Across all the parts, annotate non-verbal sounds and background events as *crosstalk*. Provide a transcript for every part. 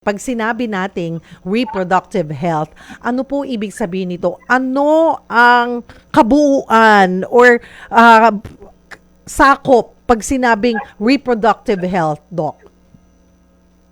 Pag sinabi nating reproductive health, ano po ibig sabihin nito? Ano ang kabuuan or ah, sakop pag sinabing reproductive health, Doc?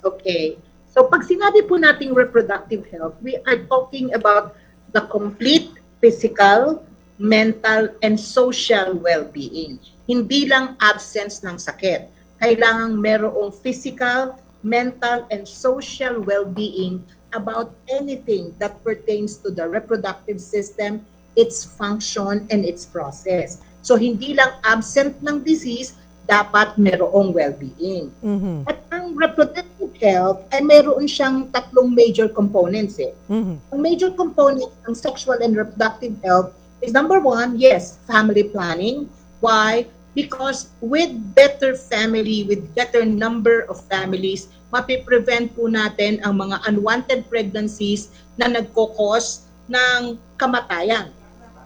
Okay. So pag sinabi po nating reproductive health, we are talking about the complete physical, mental, and social well-being. Hindi lang absence ng sakit. Kailangan merong physical, mental, and social well-being about anything that pertains to the reproductive system, its function, and its process. So hindi lang absent ng disease, dapat merong well-being. Mhm. At ang reproductive health ay meron siyang tatlong major components eh. Mhm. Ang major component ng sexual and reproductive health is number one, yes, family planning. Why? Because with better family, with better number of families, mapiprevent po natin ang mga unwanted pregnancies na nagkokos ng kamatayan.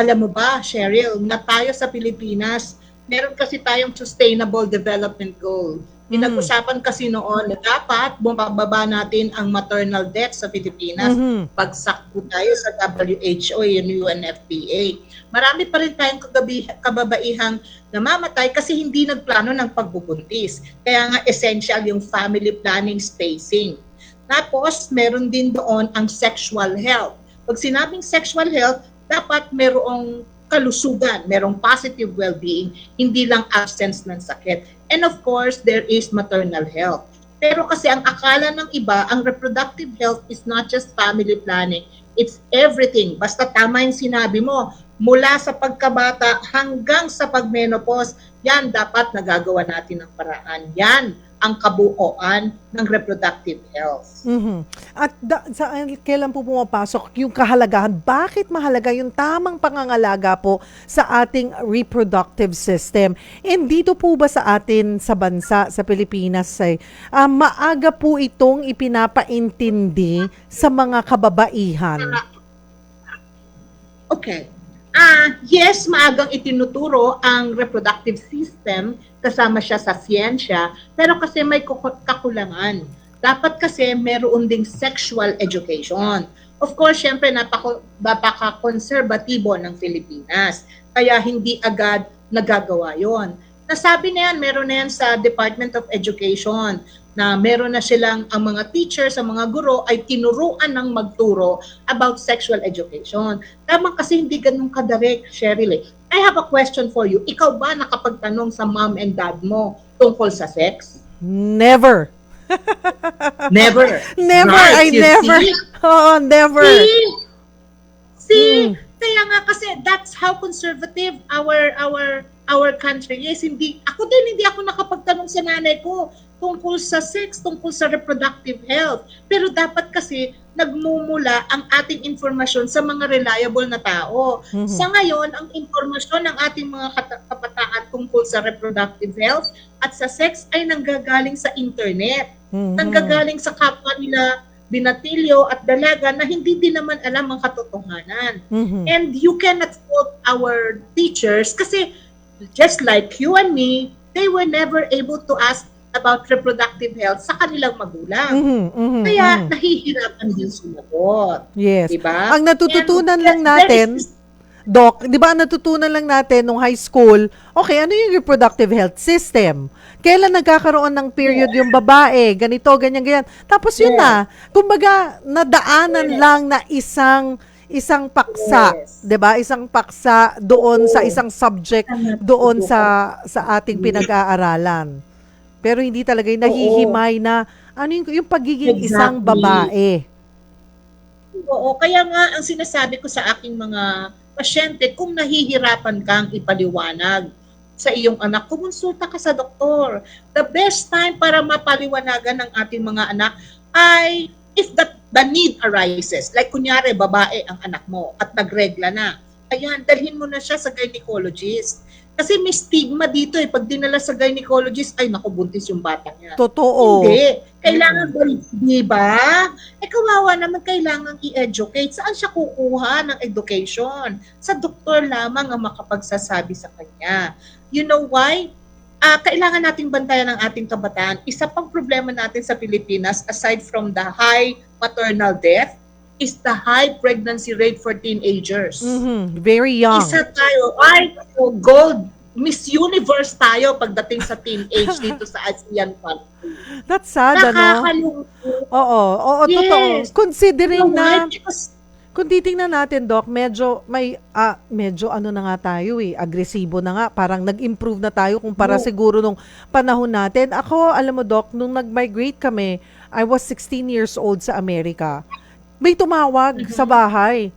Alam mo ba, Cheryl, na tayo sa Pilipinas, meron kasi tayong sustainable development goal. Pinag-usapan kasi noon na dapat bumababa natin ang maternal death sa Pilipinas Mhm. pagsak po tayo sa WHO, yung UNFPA. Marami pa rin tayong kagabi, kababaihang namamatay kasi hindi nagplano ng pagbubuntis. Kaya nga essential yung family planning spacing. Tapos, meron din doon ang sexual health. Pag sinabing sexual health, dapat merong kalusugan, merong positive well-being, hindi lang absence ng sakit. And of course, there is maternal health. Pero kasi ang akala ng iba, ang reproductive health is not just family planning, it's everything. Basta tama yung sinabi mo, mula sa pagkabata hanggang sa pagmenopause, yan dapat nagagawa natin ng paraan. Yan ang kabuoan ng reproductive health. Mhm. At da, sa, kailan po pumapasok yung kahalagahan? Bakit mahalaga yung tamang pangangalaga po sa ating reproductive system? And dito po ba sa atin sa bansa, sa Pilipinas, ay, ah, maaga po itong ipinapaintindi sa mga kababaihan? Okay. Ah, yes, maagang itinuturo ang reproductive system kasama siya sa siyensya, pero kasi may kakulangan. Dapat kasi meron ding sexual education. Of course, syempre napaka, napaka-konserbatibo ng Pilipinas. Kaya hindi agad nagagawa yon. Nasabi na yan, meron na yan sa Department of Education na meron na silang ang mga teachers, ang mga guro ay tinuruan ng magturo about sexual education. Tama kasi hindi ganun kadirect, Cheryl. eh. I have a question for you. Ikaw ba nakapagtanong sa mom and dad mo tungkol sa sex? Never. *laughs* Never. Never, I Right, you never. see? *laughs* Oo, never. See? See? Mm. Kaya nga kasi that's how conservative our our our country is. Hindi ako din hindi ako nakapagtanong sa nanay ko tungkol sa sex, tungkol sa reproductive health. Pero dapat kasi nagmumula ang ating informasyon sa mga reliable na tao. Mhm. Sa ngayon, ang informasyon ng ating mga kabataan tungkol sa reproductive health at sa sex ay nanggagaling sa internet Mhm. nanggagaling sa kapwa nila binatilyo at dalaga na hindi din naman alam ang katotohanan. Mhm. And you cannot fault our teachers kasi just like you and me, they were never able to ask about reproductive health sa kanilang magulang. Mhm, mhm, Kaya mhm. nahihirapan din sumagot. Yes. Diba? Ang natututunan And lang natin, is- Doc, di ba ang natutunan lang natin nung high school, okay, ano yung reproductive health system? Kailan nagkakaroon ng period yung babae? Ganito, ganyan, ganyan. Tapos yun Yes. na. Kumbaga, nadaanan lang na isang isang paksa, Yes. 'di ba? Isang paksa doon sa Oo. isang subject doon sa sa ating pinag-aaralan. Pero hindi talaga yung nahihimay na ano yung, yung pagiging isang Exactly. babae. Oo, kaya nga ang sinasabi ko sa aking mga pasyente, kung nahihirapan kang ipaliwanag sa iyong anak, kumonsulta ka sa doktor. The best time para mapaliwanagan ng ating mga anak ay if the, the need arises. Like kunyari, babae ang anak mo at nagregla na. Ayan, dalhin mo na siya sa gynecologist. Kasi may stigma dito eh. Pag dinala sa gynecologist, ay naku, buntis yung bata niya. Totoo. Hindi. Kailangan ba, di ba? Eh, kawawa naman kailangan i-educate. Saan siya kukuha ng education? Sa doktor lamang ang makapagsasabi sa kanya. You know why? ah, kailangan nating bantayan ang ating kabataan. Isa pang problema natin sa Pilipinas, aside from the high maternal death, is the high pregnancy rate for teenagers. Mhm. Very young. Isa tayo, ay, gold, Miss Universe tayo pagdating sa teenage *laughs* dito sa ASEAN country. That's sad, ano? Oo, oo, Yes. totoo. Considering why? na, Because kung titingnan natin, Doc, medyo, may, ah, medyo ano na nga tayo eh, agresibo na nga. Parang nag-improve na tayo kumpara Oo. siguro nung panahon natin. Ako, alam mo, Doc, nung nag-migrate kami, I was 16 years old sa Amerika. May tumawag sa bahay.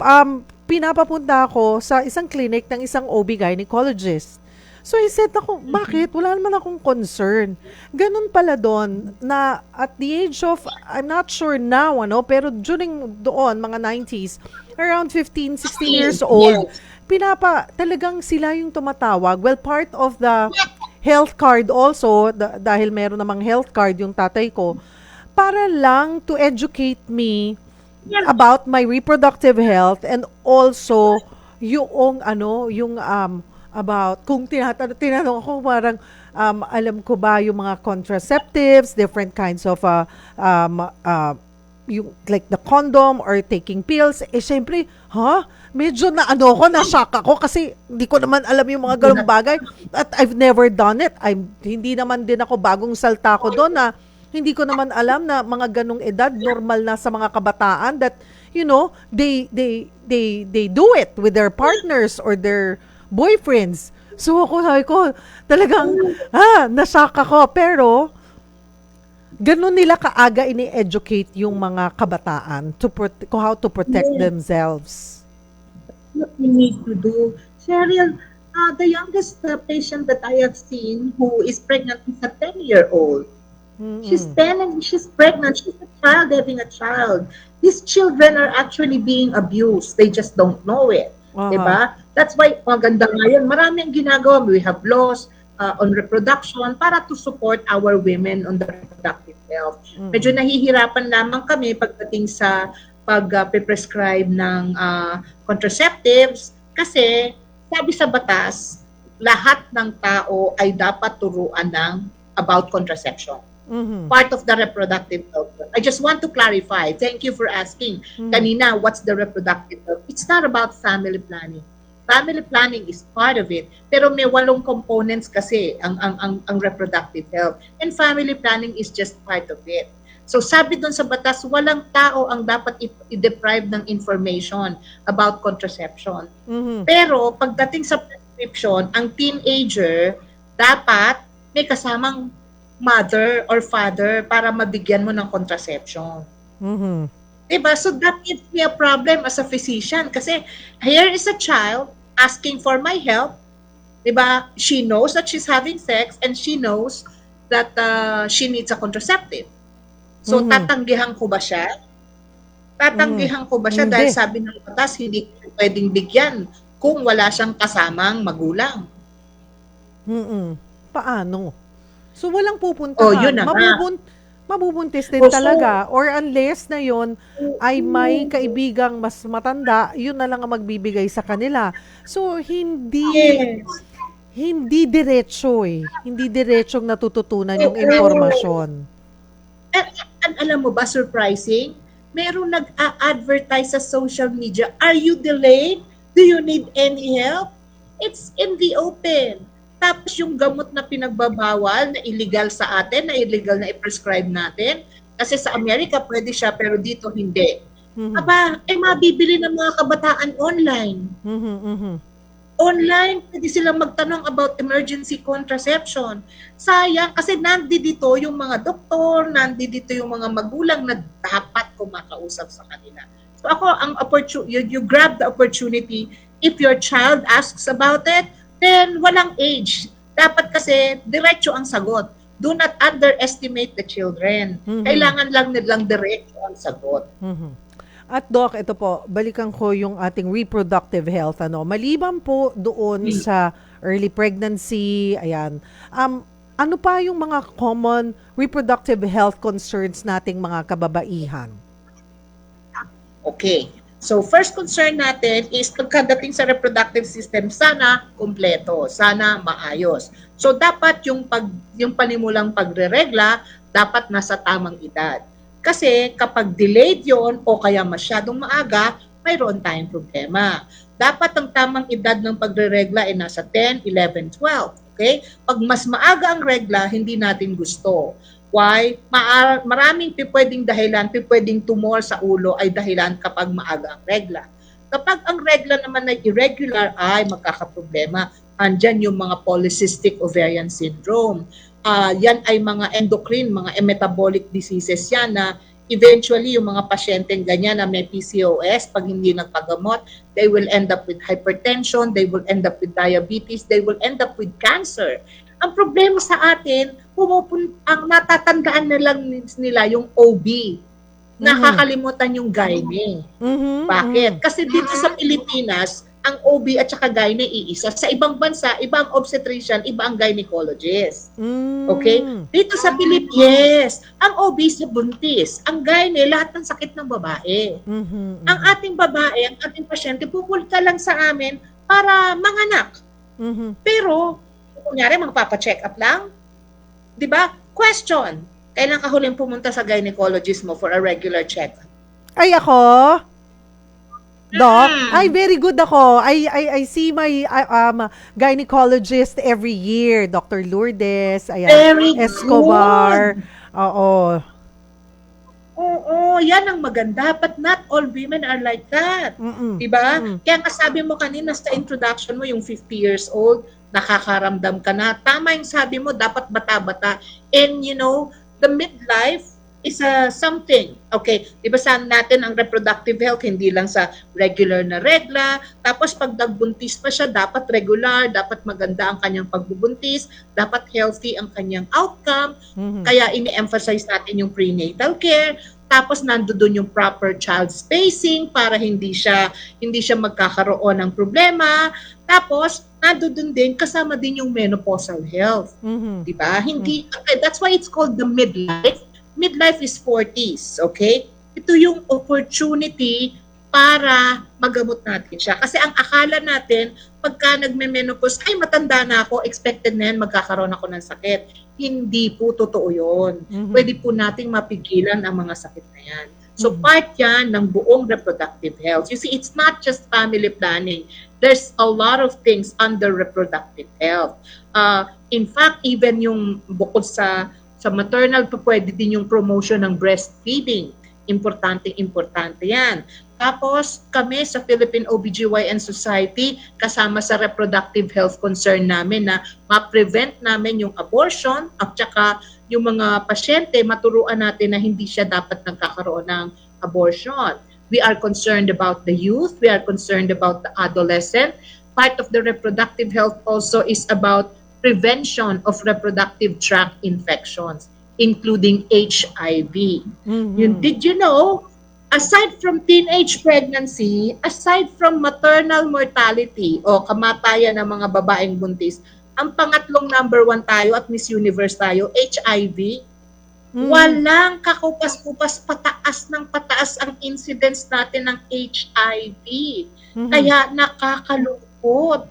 Um, pinapapunta ako sa isang clinic ng isang OB gynecologist. So I said ako, bakit? Wala naman akong concern. Ganun pala doon na at the age of, I'm not sure now, ano, pero during doon, mga 90s, around 15, 16 years old, pinapa, talagang sila yung tumatawag. Well, part of the health card also, da- dahil meron namang health card yung tatay ko, para lang to educate me about my reproductive health and also yung ano, yung um about kung tinatanong, tinanong ako parang um, alam ko ba yung mga contraceptives, different kinds of uh, um, uh, yung like the condom or taking pills, eh syempre, ha? Medyo na ano ko, na-shock ako kasi hindi ko naman alam yung mga ganung bagay at I've never done it. I'm, hindi naman din ako bagong salta ko doon na hindi ko naman alam na mga ganong edad normal na sa mga kabataan that you know they they they they do it with their partners or their boyfriends so ako sabi ko talagang ah nashock ako pero ganun nila kaaga ini-educate yung mga kabataan to how to protect Yes. themselves what we need to do. Cheryl, uh, the youngest uh, patient that I have seen who is pregnant is a 10-year-old. Mm-mm. She's 10 and she's pregnant. She's a child having a child. These children are actually being abused. They just don't know it. Aha. Diba? That's why maganda ngayon. Marami ang ginagawa. We have laws uh, on reproduction para to support our women on the reproductive health. Mm. Medyo nahihirapan lamang kami pagdating sa pag-prescribe ng uh, contraceptives kasi sabi sa batas, lahat ng tao ay dapat turuan ng about contraception. Mhm. Part of the reproductive health. I just want to clarify. Thank you for asking. Mhm. Kanina, what's the reproductive health? It's not about family planning. Family planning is part of it. Pero may walong components kasi ang, ang, ang, ang reproductive health. And family planning is just part of it. So sabi doon sa batas, walang tao ang dapat i-deprive ng information about contraception. Mhm. Pero pagdating sa prescription, ang teenager dapat may kasamang mother or father para mabigyan mo ng contraception. Mhm. Diba? So that gives me a problem as a physician kasi here is a child asking for my help. Diba? She knows that she's having sex and she knows that uh, she needs a contraceptive. So Mhm. tatanggihan ko ba siya? Tatanggihan ko ba siya Hindi. dahil sabi ng batas hindi ko pwedeng bigyan kung wala siyang kasamang magulang. Mm-mm. Paano? So walang pupuntahan. Oh, yun na nga. Mabubun- mabubuntis din Oh, so- talaga. Or unless na yon ay may kaibigang mas matanda, yun na lang ang magbibigay sa kanila. So hindi Yes. hindi diretso eh. Hindi diretsong natututunan yung Oo. impormasyon. At, at alam mo ba, surprising? Meron nag-a-advertise sa social media, are you delayed? Do you need any help? It's in the open. Tapos yung gamot na pinagbabawal, na illegal sa atin, na illegal na i-prescribe natin, kasi sa Amerika pwede siya, pero dito hindi. Mhm. Aba, eh mabibili ng mga kabataan online. Mhm, mhm. Online, pwede silang magtanong about emergency contraception. Sayang, kasi nandito yung mga doktor, nandito yung mga magulang na dapat kumakausap sa kanila. So ako, ang opportunity, you, you grab the opportunity. If your child asks about it, then walang age. Dapat kasi diretso ang sagot. Do not underestimate the children. Mhm. Kailangan lang nilang diretso ang sagot. Mhm. At Doc, ito po, balikan ko yung ating reproductive health. Ano, maliban po doon Hmm. sa early pregnancy, ayan. Um, ano pa yung mga common reproductive health concerns nating mga kababaihan? Okay. So first concern natin is pagkadating sa reproductive system, sana kumpleto, sana maayos. So dapat yung pag yung panimulang pagreregla dapat nasa tamang edad. Kasi kapag delayed yon o kaya masyadong maaga, mayroon tayong problema. Dapat ang tamang edad ng pagreregla ay nasa 10, 11, 12. Okay? Pag mas maaga ang regla, hindi natin gusto. Why? Ma- maraming pwedeng dahilan, pwedeng tumor sa ulo ay dahilan kapag maaga ang regla. Kapag ang regla naman ay irregular, ay magkakaproblema. Andyan yung mga polycystic ovarian syndrome. Ah, yan ay mga endocrine, mga metabolic diseases yan na eventually yung mga pasyenteng ganyan na may PCOS, pag hindi nagpagamot, they will end up with hypertension, they will end up with diabetes, they will end up with cancer. Ang problema sa atin, pumupun ang natatandaan na lang nila yung OB. Nakakalimutan yung gynae. Mhm, Bakit? Kasi dito sa Pilipinas, ang OB at saka gynae iisa. Sa ibang bansa, iba ang obstetrician, iba ang gynecologist. mhm. Okay? Dito sa Pilipinas, ang OB sa buntis, ang gynae lahat ng sakit ng babae. Mhm, Ang ating babae, ang ating pasyente, pupunta lang sa amin para manganak. mhm. Pero, kung kunyari, magpapacheck up lang, di ba? Question, kailan ka huling pumunta sa gynecologist mo for a regular check-up? Ay, ako? Doc? Mm. Ay, very good ako. I, I, I see my uh, um, gynecologist every year. Dr. Lourdes, ayan, Very Escobar. Oo. Oo, yan ang maganda. But not all women are like that. Mm-mm. Diba? Mm. Kaya nga sabi mo kanina sa introduction mo, yung 50 years old, nakakaramdam ka na. Tama yung sabi mo, dapat bata-bata. And you know, the midlife is a something. Okay, di ba saan natin ang reproductive health, hindi lang sa regular na regla. Tapos pag nagbuntis pa siya, dapat regular, dapat maganda ang kanyang pagbubuntis, dapat healthy ang kanyang outcome. Mhm. Kaya ini-emphasize natin yung prenatal care. Tapos nandoon yung proper child spacing para hindi siya hindi siya magkakaroon ng problema. Tapos nandoon din kasama din yung menopausal health, Mhm. 'di ba? Hindi okay, that's why it's called the midlife. Midlife is 40s, okay? Ito yung opportunity para magamot natin siya. Kasi ang akala natin, pagka nagme-menopause, ay matanda na ako, expected na yan, magkakaroon ako ng sakit. Hindi po totoo yun Mhm. pwede po nating mapigilan ang mga sakit na yan. So Mhm. part yan ng buong reproductive health. You see, it's not just family planning. There's a lot of things under reproductive health. Uh, in fact, even yung bukod sa sa maternal, pa pwede din yung promotion ng breastfeeding. Importante, importante yan. Tapos kami sa Philippine OBGYN Society, kasama sa reproductive health concern namin na ma-prevent namin yung abortion at saka yung mga pasyente, maturuan natin na hindi siya dapat nagkakaroon ng abortion. We are concerned about the youth. We are concerned about the adolescent. Part of the reproductive health also is about prevention of reproductive tract infections, including HIV. Mhm. Yun, did you know, aside from teenage pregnancy, aside from maternal mortality o kamatayan ng mga babaeng buntis, ang pangatlong number one tayo at Miss Universe tayo, HIV. Mhm. Walang kakupas-kupas pataas ng pataas ang incidence natin ng HIV. Mhm. Kaya nakakalungkot.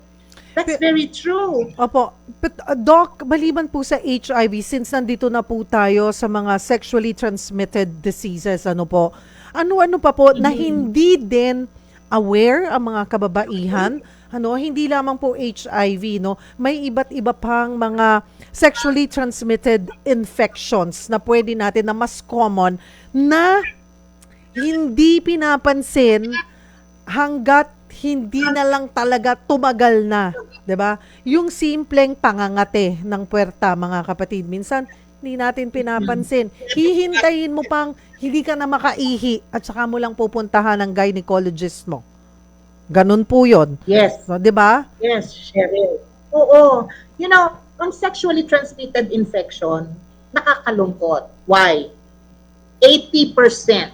That's Pe- very true. Opo. But, uh, Doc, maliban po sa HIV, since nandito na po tayo sa mga sexually transmitted diseases, ano po, ano-ano pa po na hindi din aware ang mga kababaihan, ano, hindi lamang po HIV, no, may iba't iba pang mga sexually transmitted infections na pwede natin na mas common na hindi pinapansin hanggat hindi na lang talaga tumagal na, 'di ba? Yung simpleng pangangate ng puwerta, mga kapatid, minsan hindi natin pinapansin. Hihintayin mo pang hindi ka na makaihi at saka mo lang pupuntahan ng gynecologist mo. Ganun po 'yon. Yes. So, 'di ba? Yes, Cheryl. Oo. You know, ang sexually transmitted infection, nakakalungkot. Why? 80%.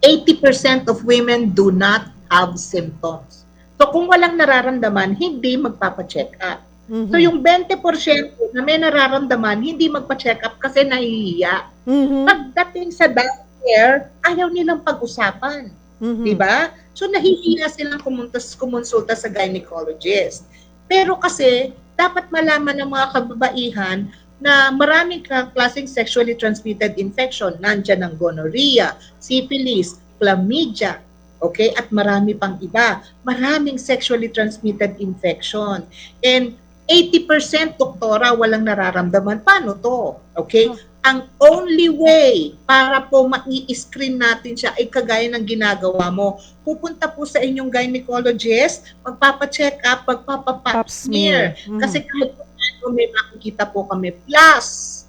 80% of women do not have symptoms. So kung walang nararamdaman, hindi magpapa-check up. Mhm. So yung 20% na may nararamdaman, hindi magpa-check up kasi nahihiya. Mhm. Pagdating sa doctor, ayaw nilang pag-usapan. Mhm. Di ba? So nahihiya silang kumuntas, kumonsulta sa gynecologist. Pero kasi, dapat malaman ng mga kababaihan na maraming klaseng sexually transmitted infection. Nandyan ang gonorrhea, syphilis, chlamydia, okay? At marami pang iba. Maraming sexually transmitted infection. And 80% doktora walang nararamdaman. Paano to? Okay? Ang only way para po ma-screen natin siya ay kagaya ng ginagawa mo. Pupunta po sa inyong gynecologist, magpapa-check up, magpapa-pap Pap smear. Mhm. Kasi kahit po ano, may makikita po kami. Plus,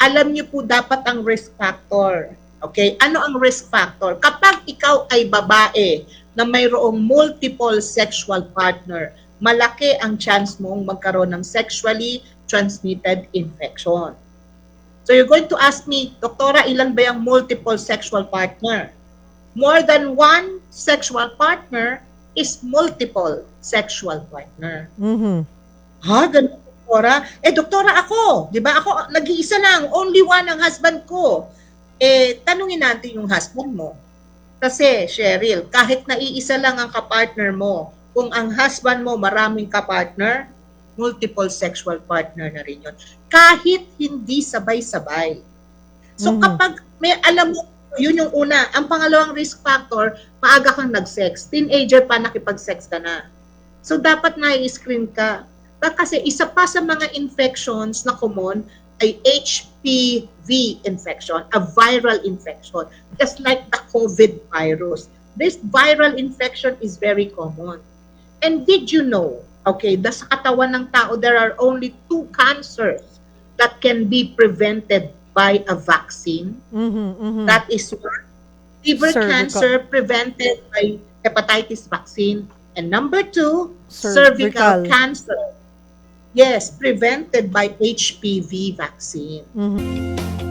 alam niyo po dapat ang risk factor. Okay? Ano ang risk factor? Kapag ikaw ay babae na mayroong multiple sexual partner, malaki ang chance mong magkaroon ng sexually transmitted infection. So you're going to ask me, Doktora, ilan ba yung multiple sexual partner? More than one sexual partner is multiple sexual partner. Mhm. Ha, ganun, doktora? Eh, doktora ako. Di ba? Ako, nag-iisa lang. Only one ang husband ko. Eh, tanungin natin yung husband mo. Kasi, Cheryl, kahit naiisa lang ang kapartner mo, kung ang husband mo maraming kapartner, multiple sexual partner na rin yun. Kahit hindi sabay-sabay. So, Mhm. kapag may alam mo, yun yung una. Ang pangalawang risk factor, maaga kang nag-sex. Teenager pa, nakipag-sex ka na. So, dapat na-screen ka. Pa- Kasi isa pa sa mga infections na common ay HPV infection, a viral infection, just like the COVID virus. This viral infection is very common. And did you know, okay, the sa katawan ng tao, there are only two cancers that can be prevented by a vaccine. Mhm. Mhm. That is one, liver Cervical. cancer prevented by hepatitis vaccine. And number two, Cervical. cervical cancer. Yes, prevented by HPV vaccine. Mhm.